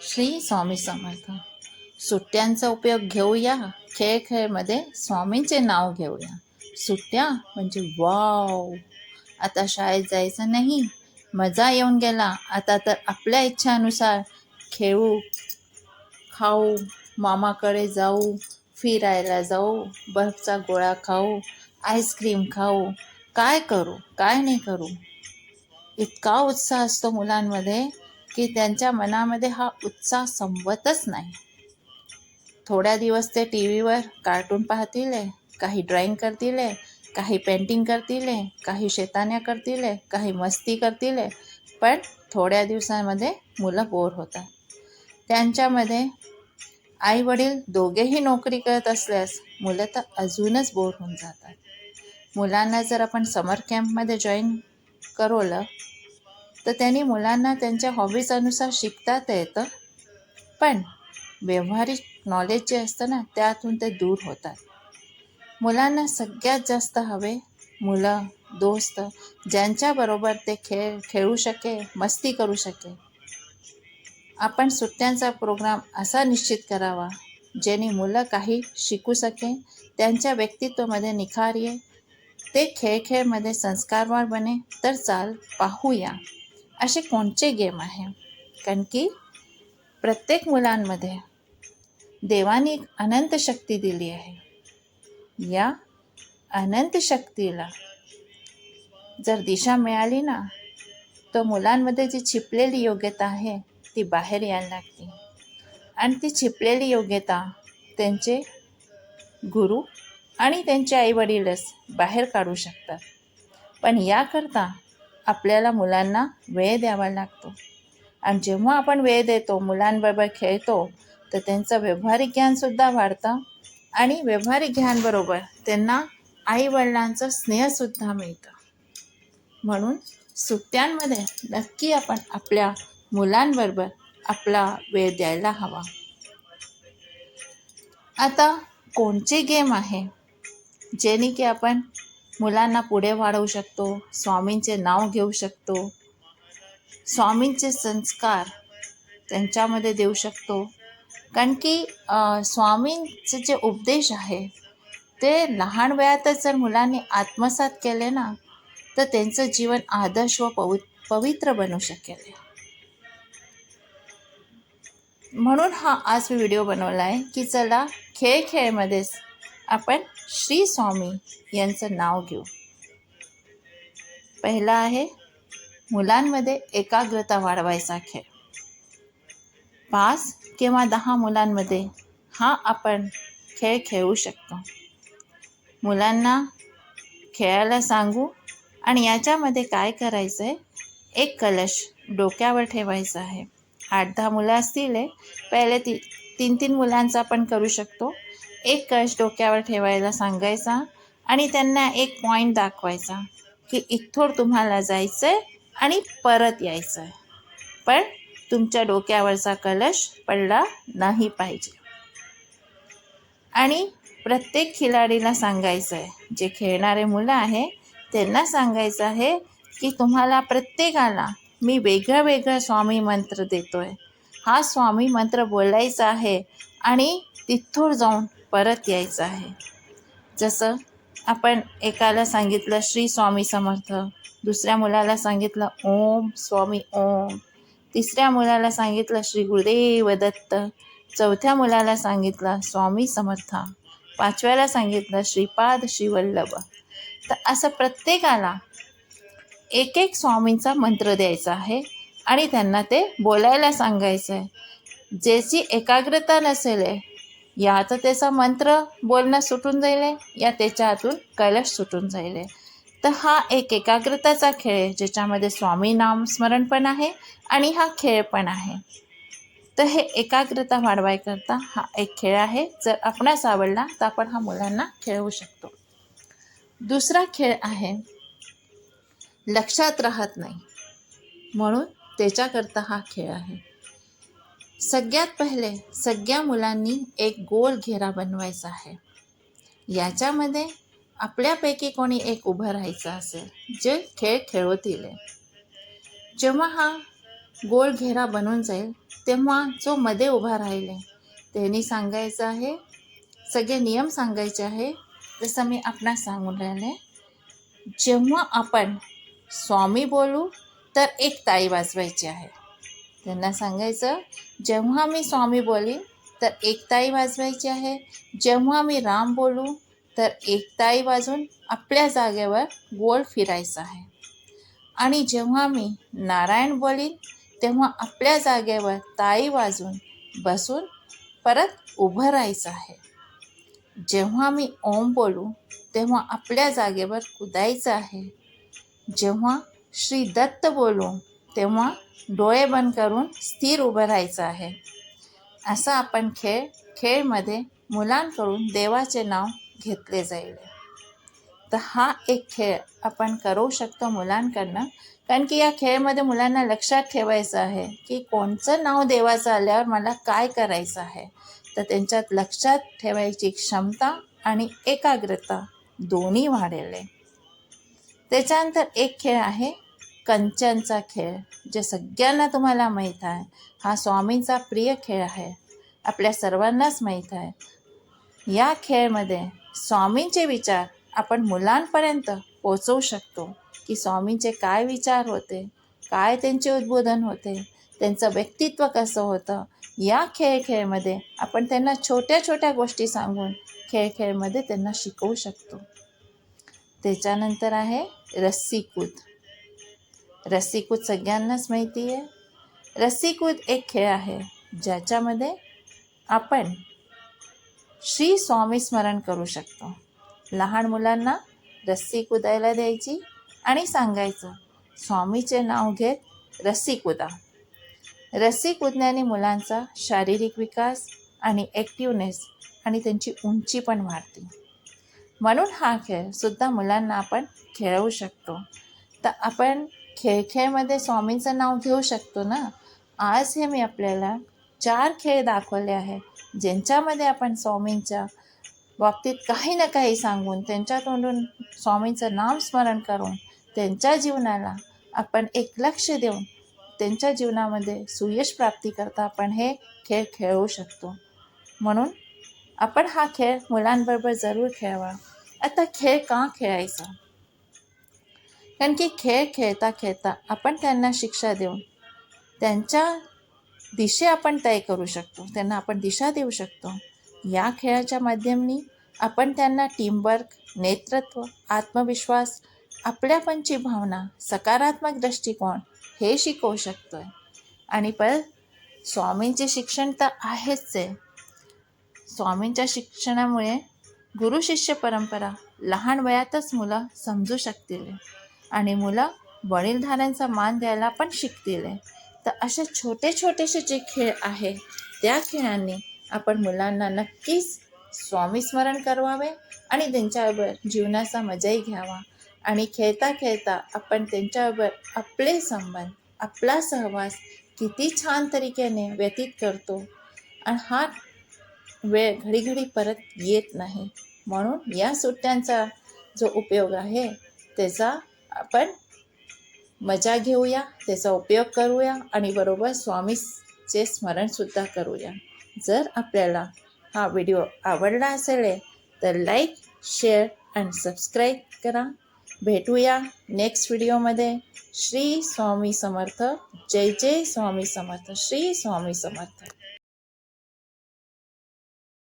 श्री स्वामी समर्थ. सुट्ट्यांचा उपयोग घेऊया. खेळ खेळमध्ये स्वामींचे नाव घेऊया. सुट्ट्या म्हणजे वाव. आता शाळेत जायचं नाही. मजा येऊन गेला. आता तर आपल्या इच्छानुसार खेळू खाऊ मामाकडे जाऊ फिरायला जाऊ बर्फचा गोळा खाऊ आईस्क्रीम खाऊ. काय करू? काय नाही करू? इतका उत्साह असतो मुलांमध्ये. की त्यांच्या मनामध्ये हा उत्साह संपतच नाही. थोड्या दिवस ते टी व्हीवर कार्टून पाहतील काही ड्रॉइंग करतील काही पेंटिंग करतील काही शेतान्या करतील काही मस्ती करतील पण थोड्या दिवसांमध्ये मुलं बोर होतात. त्यांच्यामध्ये आई वडील दोघेही नोकरी करत असल्यास मुलं तर अजूनच बोर होऊन जातात. मुलांना जर आपण समर कॅम्पमध्ये जॉईन करवलं तर त्यांनी मुलांना त्यांच्या हॉबीज अनुसार शिकता तर येतं. पण व्यवहारिक नॉलेज जे असतं ना त्यातून ते दूर होतात. मुलांना सगळ्यात जास्त हवे मुलं दोस्त ज्यांच्याबरोबर ते खेळ खेळू शके मस्ती करू शके. आपण सुट्ट्यांचा प्रोग्राम असा निश्चित करावा ज्याने मुलं काही शिकू शके त्यांच्या व्यक्तित्वामध्ये निखार ये ते खेळ खेळमध्ये संस्कारवार बने तर चाल पाहूया. असे कोणते गेम आहे? कारण की प्रत्येक मुलांमध्ये देवाने एक अनंत शक्ती दिली आहे. या अनंत शक्तीला जर दिशा मिळाली ना तर मुलांमध्ये जी छिपलेली योग्यता आहे ती बाहेर यायला लागते. आणि ती छिपलेली योग्यता त्यांचे गुरु आणि त्यांचे आईवडीलच बाहेर काढू शकतात. पण याकरता आपल्याला मुलांना वेळ द्यावा लागतो. आणि जेव्हा आपण वेळ देतो मुलांबरोबर खेळतो तर त्यांचं व्यावहारिक ज्ञानसुद्धा वाढतं आणि व्यवहारिक ज्ञानबरोबर त्यांना आईवडिलांचं स्नेहसुद्धा मिळतं. म्हणून सुट्ट्यांमध्ये नक्की आपण आपल्या मुलांबरोबर आपला वेळ द्यायला हवा. आता कोणचे गेम आहे? जेणे की आपण मुलांना पुढे वाढवू शकतो स्वामींचे नाव घेऊ शकतो. स्वामींचे संस्कार त्यांच्यामध्ये देऊ शकतो. कारण की स्वामींचे जे उपदेश आहे ते लहान वयातच जर मुलांनी आत्मसात केले ना तर त्यांचं जीवन आदर्श व पवि पवित्र बनू शकेल. म्हणून हा आज मी व्हिडिओ बनवला आहे की चला खेळ खेळमध्येच आपण श्री स्वामी यांचं नाव घेऊ. पहिला आहे मुलांमध्ये एकाग्रता वाढवायचा खेळ पाच किंवा दहा मुलांमध्ये हा आपण खेळ खेळू शकतो. मुलांना खेळायला सांगू आणि याच्यामध्ये काय करायचं आहे एक कलश डोक्यावर ठेवायचा आहे. आठ दहा मुलं असतील पहिले ती तीन तीन मुलांचा आपण करू शकतो. एक कळश डोक्यावर ठेवायला सांगायचा आणि त्यांना एक पॉईंट दाखवायचा की इथून तुम्हाला जायचं आहे आणि परत यायचं आहे पण तुमच्या डोक्यावरचा कलश पडला नाही पाहिजे. आणि प्रत्येक खिलाडीला सांगायचं आहे जे खेळणारे मुलं आहे त्यांना सांगायचं आहे की तुम्हाला प्रत्येकाला मी वेगळं वेगळं स्वामी मंत्र देतो आहे हा स्वामी मंत्र बोलायचा आहे आणि तिथून जाऊन परत यायचं आहे. जसं आपण एकाला सांगितलं श्री स्वामी समर्थ दुसऱ्या मुलाला सांगितलं ओम स्वामी ओम तिसऱ्या मुलाला सांगितलं श्री गुरुदेव दत्त चौथ्या मुलाला सांगितलं स्वामी समर्थ पाचव्याला सांगितलं श्रीपाद श्रीवल्लभ. तर असं प्रत्येकाला एक एक स्वामींचा मंत्र द्यायचा आहे आणि त्यांना ते बोलायला सांगायचं आहे ज्याची एकाग्रता नसेल आहे तर त्याचा मंत्र बोलणं सुटून जाईल या त्याच्या हातून कलश सुटून जाईल. तर हा एक एकाग्रताचा खेळ आहे ज्याच्यामध्ये स्वामी नाम स्मरण पण आहे आणि हा खेळ पण आहे. तर हे एकाग्रता वाढवायकरता हा एक खेळ आहे. जर आपणास आवडला तर आपण हा मुलांना खेळवू शकतो. दुसरा खेळ आहे लक्षात राहत नाही. म्हणून त्याच्याकरता हा खेळ आहे. सगळ्यात पहिले सगळ्या मुलांनी एक गोल घेरा बनवायचा आहे. याच्यामध्ये आपल्यापैकी कोणी एक उभं राहायचं असेल जे खेळ खेळवतील. जेव्हा हा गोल घेरा बनून जाईल तेव्हा जो मध्ये उभा राहिले त्यांनी सांगायचं आहे सगळे नियम सांगायचे आहे. जसं मी आपणास सांगून राहिले जेव्हा आपण स्वामी बोलू तर एक ताई वाजवायची आहे. त्यांना सांगायचं जेव्हा मी स्वामी बोलीन तर एकताई वाजवायची आहे. जेव्हा मी राम बोलू तर एकताई वाजून आपल्या जागेवर गोल फिरायचं आहे. आणि जेव्हा मी नारायण बोलीन तेव्हा आपल्या जागेवर ताई वाजून बसून परत उभं राहायचं आहे. जेव्हा मी ओम बोलू तेव्हा आपल्या जागेवर कुदायचं आहे. जेव्हा श्री दत्त बोलू तेव्हा डोळे बंद करून स्थिर उभं राहायचं आहे. असा आपण खेळ खेळमध्ये मुलांकडून देवाचे नाव घेतले जाईल. तर हा एक खेळ आपण करू शकतो मुलांकडनं. कारण की या खेळमध्ये मुलांना लक्षात ठेवायचं आहे की कोणचं नाव देवाचं आल्यावर मला काय करायचं आहे. तर त्यांच्यात लक्षात ठेवायची क्षमता आणि एकाग्रता दोन्ही वाढेल. त्याच्यानंतर एक खेळ आहे कंचनचा खेळ जे सगळ्यांना तुम्हाला माहीत आहे. हा स्वामींचा प्रिय खेळ आहे. आपल्या सर्वांनाच माहीत आहे. या खेळमध्ये स्वामींचे विचार आपण मुलांपर्यंत पोचवू शकतो. की स्वामींचे काय विचार होते? काय त्यांचे उद्बोधन होते? त्यांचं व्यक्तित्व कसं होतं? या खेळ खेळमध्ये आपण त्यांना छोट्या छोट्या गोष्टी सांगून खेळ खेळमध्ये त्यांना शिकवू शकतो. त्याच्यानंतर आहे रस्सीकूद. रस्सीकूद सगळ्यांनाच माहिती आहे. रस्सीकूद एक खेळ आहे ज्याच्यामध्ये आपण श्री स्वामी स्मरण करू शकतो. लहान मुलांना रस्सी कुदायला द्यायची आणि सांगायचं स्वामीचे नाव घेत रस्सी कुदा. रस्सी कुदण्याने मुलांचा शारीरिक विकास आणि ॲक्टिवनेस आणि त्यांची उंची पण वाढते. म्हणून हा खेळ सुद्धा मुलांना आपण खेळवू शकतो. तर आपण खेळ खेळमध्ये स्वामींचं नाव घेऊ शकतो ना? आज हे मी आपल्याला चार खेळ दाखवले आहे ज्यांच्यामध्ये आपण स्वामींच्या बाबतीत काही ना काही सांगून त्यांच्या तोंडून स्वामींचं नाम स्मरण करून त्यांच्या जीवनाला आपण एक लक्ष देऊन त्यांच्या जीवनामध्ये सुयश प्राप्ती करता आपण हे खेळ खेळू शकतो. म्हणून आपण हा खेळ मुलांबरोबर जरूर खेळावा. आता खेळ का खेळायचा? कारण की खेळ खेळता खेळता आपण त्यांना शिक्षा देऊन त्यांच्या दिशे आपण तय करू शकतो. त्यांना आपण दिशा देऊ शकतो. या खेळाच्या माध्यमाने आपण त्यांना टीमवर्क नेतृत्व आत्मविश्वास आपल्यापणची भावना सकारात्मक दृष्टिकोन हे शिकवू शकतो आहे आणि पण स्वामींचे शिक्षण तर आहेच आहे. स्वामींच्या शिक्षणामुळे गुरु शिष्य परंपरा लहान वयातच मुलं समजू शकतील. आणि मुलं वडीलधाऱ्यांचा मान द्यायला पण शिकतील तर असे छोटे छोटेसे जे खेळ आहे त्या खेळांनी आपण मुलांना नक्कीच स्वामीस्मरण करवावे आणि त्यांच्याबरोबर जीवनाचा मजाही घ्यावा. आणि खेळता खेळता आपण त्यांच्याबरोबर आपले संबंध आपला सहवास किती छान तरीकेने व्यतीत करतो. आणि हा वेळ घडीघडी परत येत नाही. म्हणून या सुट्ट्यांचा जो उपयोग आहे त्याचा आपण मजा घेऊया त्याचा उपयोग करूया आणि बरोबर स्वामीचे स्मरणसुद्धा करूया. जर आपल्याला हा व्हिडिओ आवडला असेल तर लाईक शेअर अँड सबस्क्राईब करा. भेटूया नेक्स्ट व्हिडिओमध्ये. श्री स्वामी समर्थ. जय जय स्वामी समर्थ. श्री स्वामी समर्थ.